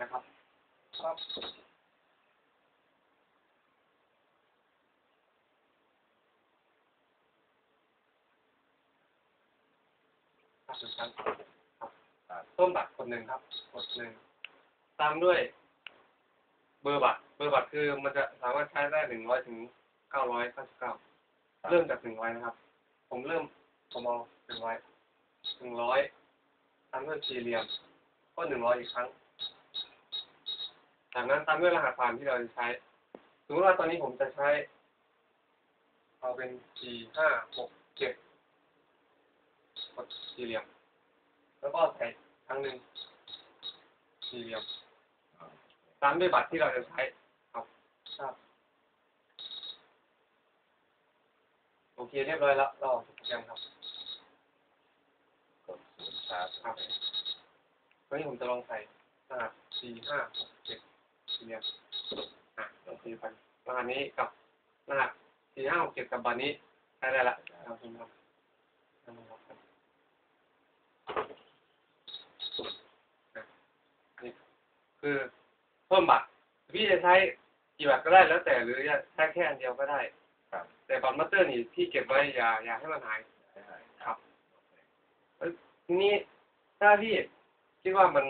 นะครับครับครับหนึ่งครั้งครับต้นบัตรกดหนึ่งครับกดหนึ่งตามด้วย เบอร์บัตรเบอร์บัตรคือมันจะสามารถใช้ได้หนึ่งร้อยถึงเก้าร้อยเก้าสิบเก้าเริ่มจากหนึ่งร้อยนะครับ ผมเริ่มผมเอาหนึ่งร้อยหนึ่งร้อยตามด้วยสี่เหลี่ยมก็หนึ่งร้อยอีกครั้ง จากนั้นตามด้วยรหัสผ่านที่เราจะใช้สมมติว่าตอนนี้ผมจะใช้ เอาเป็นสี่ห้าหกเจ็ดกดสี่เหลี่ยม แล้วก็ใส่ครั้งหนึ่งสี่เหลี่ยม ตามด้วยบัตรที่เราจะใช้ครับครับโอเคเรียบร้อยแล้วเราออกจากโปรแกรมครับกดศูนย์ครับครับวันนี้ผมจะลองใส่รหัสสี่ห้าหก เจ็ดสี่เหลี่ยมอะโอเคไปรหัสนี้กับรหัสสี่ห้าหกเจ็ดกับบัตรนี้ใช้ได้ละครับผมครับครับนี่คือเพิ่มบัตรพี่จะใช้กี่บัตรก็ได้แล้วแต่หรือจะใช้แค่อันเดียวก็ได้ครับแต่บัตรมาสเตอร์นี่ที่เก็บไว้อย่าอย่าให้มันหายได้ครับเอ้ยทีนี้ถ้าพี่คิดว่ามัน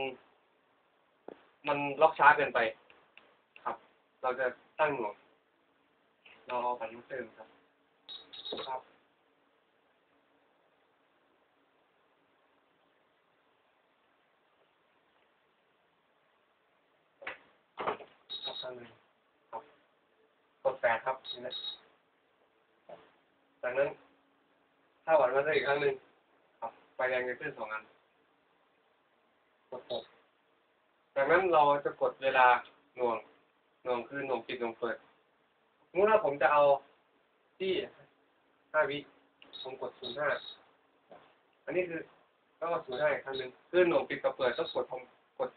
มันล็อกช้าเกินไปครับ เราจะตั้งหน่วงเราเอาบัตรมาสเตอร์ครับ ครับครับท่านหนึ่งครับกดแปดครับนี่นะจากนั้น ถ้าหวานมาได้อีกครั้งหนึ่งครับไฟแดงจะขึ้นสองอัน กดหกจากนั้นเราจะกดเวลาหน่วง หน่วงคือหน่วงปิดหน่วงเปิดสมมติว่าผมจะเอาที่ห้าวิผมกดศูนย์ห้าอันนี้คือต้องกดศูนย์ห้าอีกครั้งหนึ่งคือหน่วงปิดกับเปิดต้องกดผมกด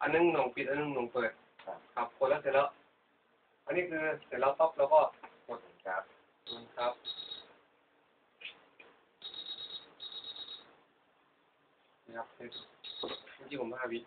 อันนึงหน่วงปิดอันนึงหน่วงเปิด ครับกดแล้วเสร็จแล้ว อันนี้คือเสร็จแล้วปั๊บแล้วก็กดครับครับนี่ครับเมื่อกี้ผมห้าวิ